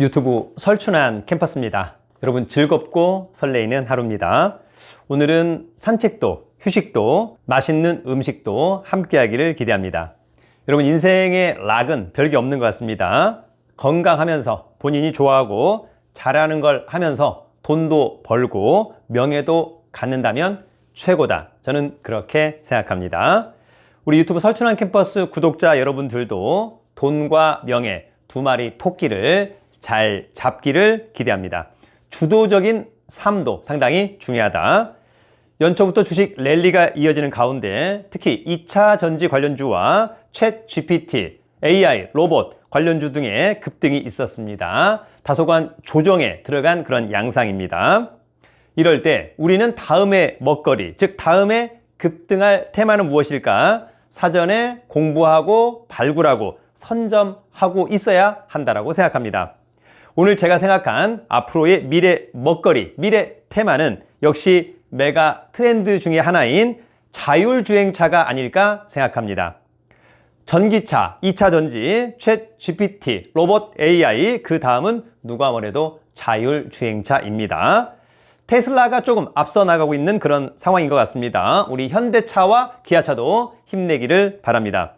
유튜브 설춘한 캠퍼스입니다. 여러분 즐겁고 설레이는 하루입니다. 오늘은 산책도, 휴식도, 맛있는 음식도 함께 하기를 기대합니다. 여러분 인생의 락은 별게 없는 것 같습니다. 건강하면서 본인이 좋아하고 잘하는 걸 하면서 돈도 벌고 명예도 갖는다면 최고다. 저는 그렇게 생각합니다. 우리 유튜브 설춘한 캠퍼스 구독자 여러분들도 돈과 명예 두 마리 토끼를 잘 잡기를 기대합니다. 주도적인 삶도 상당히 중요하다. 연초부터 주식 랠리가 이어지는 가운데 특히 2차 전지 관련주와 챗 GPT, AI, 로봇 관련주 등의 급등이 있었습니다. 다소간 조정에 들어간 그런 양상입니다. 이럴 때 우리는 다음의 먹거리, 즉 다음에 급등할 테마는 무엇일까? 사전에 공부하고 발굴하고 선점하고 있어야 한다라고 생각합니다. 오늘 제가 생각한 앞으로의 미래 먹거리, 미래 테마는 역시 메가 트렌드 중의 하나인 자율주행차가 아닐까 생각합니다. 전기차, 2차 전지, 챗 GPT, 로봇 AI, 그 다음은 누가 뭐래도 자율주행차입니다. 테슬라가 조금 앞서 나가고 있는 그런 상황인 것 같습니다. 우리 현대차와 기아차도 힘내기를 바랍니다.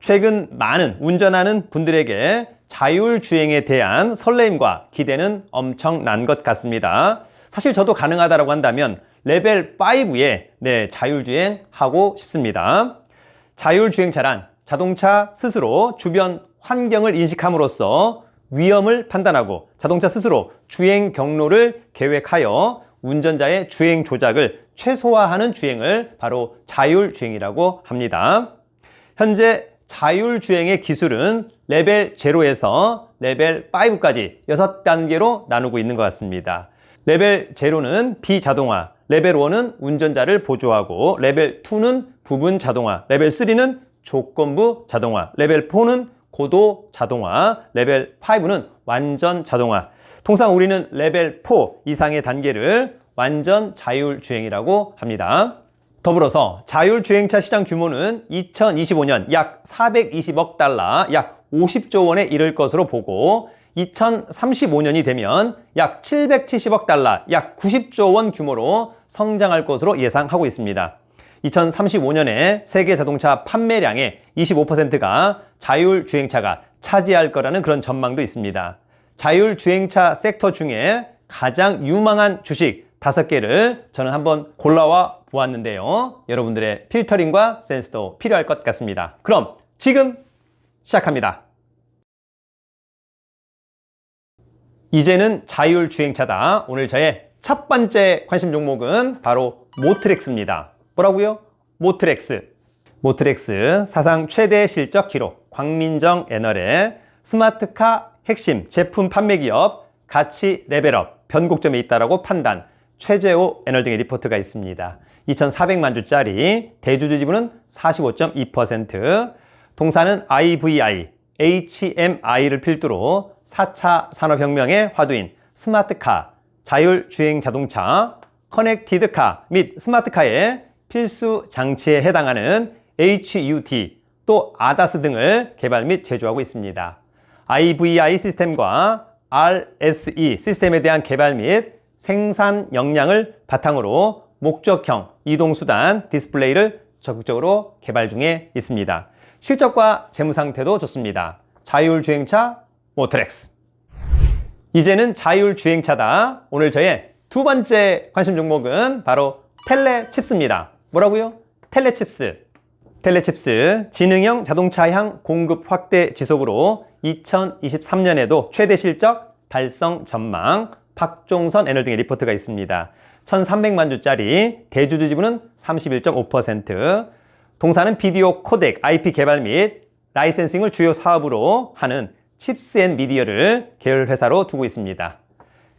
최근 많은 운전하는 분들에게 자율주행에 대한 설레임과 기대는 엄청난 것 같습니다. 사실 저도 가능하다고 한다면 레벨 5에 네, 자율주행 하고 싶습니다. 자율주행차란 자동차 스스로 주변 환경을 인식함으로써 위험을 판단하고 자동차 스스로 주행 경로를 계획하여 운전자의 주행 조작을 최소화하는 주행을 바로 자율주행이라고 합니다. 현재 자율주행의 기술은 레벨 0에서 레벨 5까지 6단계로 나누고 있는 것 같습니다. 레벨 0는 비자동화, 레벨 1은 운전자를 보조하고, 레벨 2는 부분 자동화, 레벨 3는 조건부 자동화, 레벨 4는 고도 자동화, 레벨 5는 완전 자동화. 통상 우리는 레벨 4 이상의 단계를 완전 자율주행이라고 합니다. 더불어서 자율주행차 시장 규모는 2025년 약 420억 달러, 약 50조 원에 이를 것으로 보고 2035년이 되면 약 770억 달러, 약 90조 원 규모로 성장할 것으로 예상하고 있습니다. 2035년에 세계 자동차 판매량의 25%가 자율주행차가 차지할 거라는 그런 전망도 있습니다. 자율주행차 섹터 중에 가장 유망한 주식 다섯 개를 저는 한번 골라와 보았는데요. 여러분들의 필터링과 센스도 필요할 것 같습니다. 그럼 지금 시작합니다. 이제는 자율주행차다. 오늘 저의 첫 번째 관심 종목은 바로 모트렉스입니다. 뭐라고요? 모트렉스. 모트렉스 사상 최대 실적 기록 광민정 애널의 스마트카 핵심 제품 판매 기업 가치 레벨업 변곡점에 있다라고 판단 최재호 애널 등의 리포트가 있습니다. 2,400만 주짜리 대주주 지분은 45.2% 동사는 IVI, HMI를 필두로 4차 산업혁명의 화두인 스마트카, 자율주행 자동차, 커넥티드카 및 스마트카의 필수 장치에 해당하는 HUD 또 아다스 등을 개발 및 제조하고 있습니다. IVI 시스템과 RSE 시스템에 대한 개발 및 생산 역량을 바탕으로 목적형 이동수단 디스플레이를 적극적으로 개발 중에 있습니다. 실적과 재무 상태도 좋습니다. 자율주행차 모트렉스. 이제는 자율주행차다. 오늘 저의 두 번째 관심 종목은 바로 텔레칩스입니다. 뭐라고요? 텔레칩스. 텔레칩스 지능형 자동차향 공급 확대 지속으로 2023년에도 최대 실적 달성 전망 박종선 애널 등의 리포트가 있습니다. 1,300만 주짜리 대주주 지분은 31.5%. 동사는 비디오 코덱 IP 개발 및 라이센싱을 주요 사업으로 하는 칩스 앤 미디어를 계열 회사로 두고 있습니다.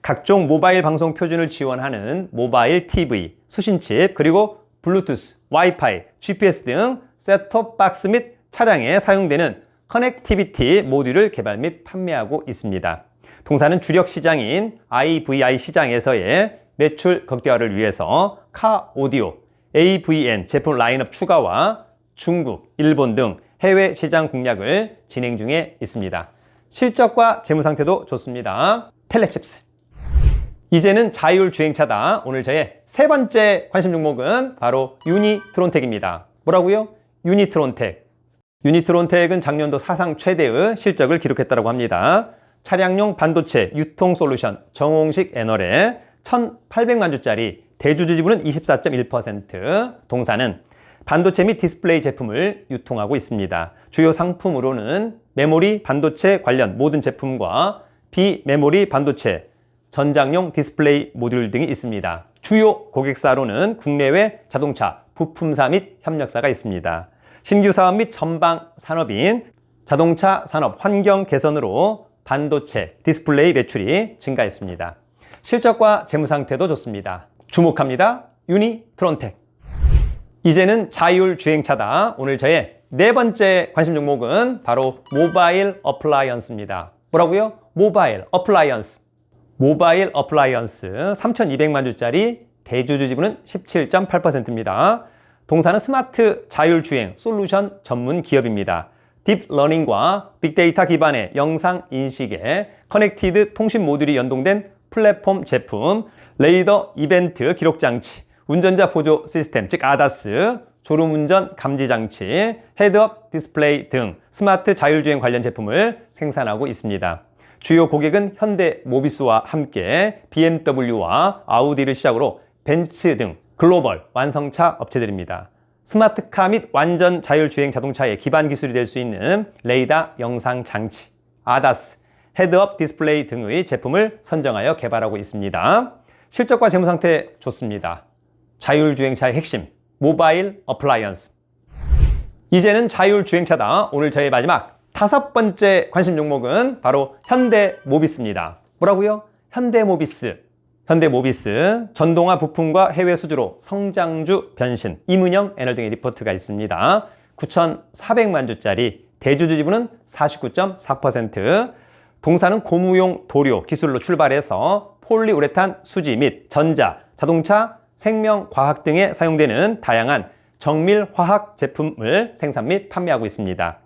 각종 모바일 방송 표준을 지원하는 모바일 TV, 수신칩, 그리고 블루투스, 와이파이, GPS 등 셋톱 박스 및 차량에 사용되는 커넥티비티 모듈을 개발 및 판매하고 있습니다. 동사는 주력 시장인 IVI 시장에서의 매출 극대화를 위해서 카 오디오, AVN 제품 라인업 추가와 중국, 일본 등 해외 시장 공략을 진행 중에 있습니다. 실적과 재무 상태도 좋습니다. 텔레칩스. 이제는 자율 주행차다. 오늘 저의 세 번째 관심 종목은 바로 유니트론텍입니다. 뭐라고요? 유니트론텍. 유니트론텍은 작년도 사상 최대의 실적을 기록했다고 합니다. 차량용 반도체 유통 솔루션 정홍식 애널에 1,800만 주짜리 대주주 지분은 24.1%, 동사는 반도체 및 디스플레이 제품을 유통하고 있습니다. 주요 상품으로는 메모리 반도체 관련 모든 제품과 비메모리 반도체, 전장용 디스플레이 모듈 등이 있습니다. 주요 고객사로는 국내외 자동차, 부품사 및 협력사가 있습니다. 신규 사업 및 전방 산업인 자동차 산업 환경 개선으로 반도체, 디스플레이 매출이 증가했습니다. 실적과 재무 상태도 좋습니다. 주목합니다. 유니 트론텍. 이제는 자율 주행차다. 오늘 저의 네 번째 관심 종목은 바로 모바일 어플라이언스입니다. 뭐라고요? 모바일 어플라이언스. 모바일 어플라이언스 3,200만 주짜리 대주주 지분은 17.8%입니다. 동사는 스마트 자율주행 솔루션 전문 기업입니다. 딥러닝과 빅데이터 기반의 영상 인식에 커넥티드 통신 모듈이 연동된 플랫폼 제품, 레이더 이벤트 기록 장치, 운전자 보조 시스템 즉 아다스, 졸음 운전 감지 장치, 헤드업 디스플레이 등 스마트 자율주행 관련 제품을 생산하고 있습니다. 주요 고객은 현대 모비스와 함께 BMW와 아우디를 시작으로 벤츠 등 글로벌 완성차 업체들입니다. 스마트카 및 완전 자율주행 자동차의 기반 기술이 될 수 있는 레이더 영상 장치, 아다스, 헤드업 디스플레이 등의 제품을 선정하여 개발하고 있습니다. 실적과 재무 상태 좋습니다. 자율주행차의 핵심, 모바일 어플라이언스. 이제는 자율주행차다. 오늘 저의 마지막 다섯 번째 관심 종목은 바로 현대 모비스입니다. 뭐라고요? 현대 모비스. 현대모비스 전동화 부품과 해외 수주로 성장주 변신, 이문영 애널 등의 리포트가 있습니다. 9,400만 주짜리 대주주 지분은 49.4%, 동사는 고무용 도료 기술로 출발해서 폴리우레탄 수지 및 전자, 자동차, 생명과학 등에 사용되는 다양한 정밀화학 제품을 생산 및 판매하고 있습니다.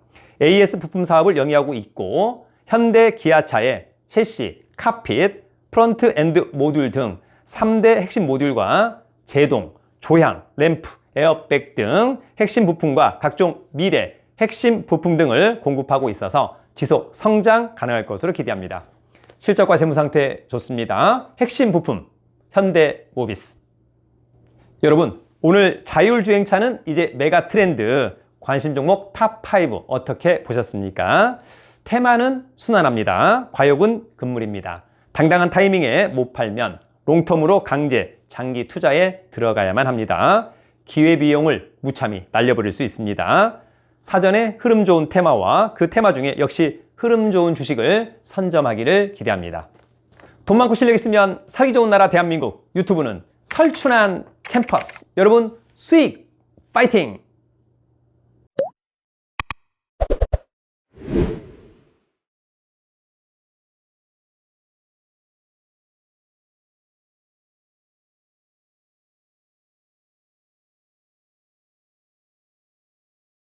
AS 부품 사업을 영위하고 있고 현대 기아차의 셰시, 카핏, 프런트 엔드 모듈 등 3대 핵심 모듈과 제동, 조향, 램프, 에어백 등 핵심 부품과 각종 미래 핵심 부품 등을 공급하고 있어서 지속 성장 가능할 것으로 기대합니다. 실적과 재무 상태 좋습니다. 핵심 부품 현대 모비스. 여러분, 오늘 자율주행차는 이제 메가 트렌드 관심 종목 탑5 어떻게 보셨습니까? 테마는 순환합니다. 과욕은 금물입니다. 당당한 타이밍에 못 팔면 롱텀으로 강제 장기 투자에 들어가야만 합니다. 기회비용을 무참히 날려버릴 수 있습니다. 사전에 흐름 좋은 테마와 그 테마 중에 역시 흐름 좋은 주식을 선점하기를 기대합니다. 돈 많고 실력 있으면 사기 좋은 나라 대한민국 유튜브는 설춘한 캠퍼스 여러분 수익 파이팅!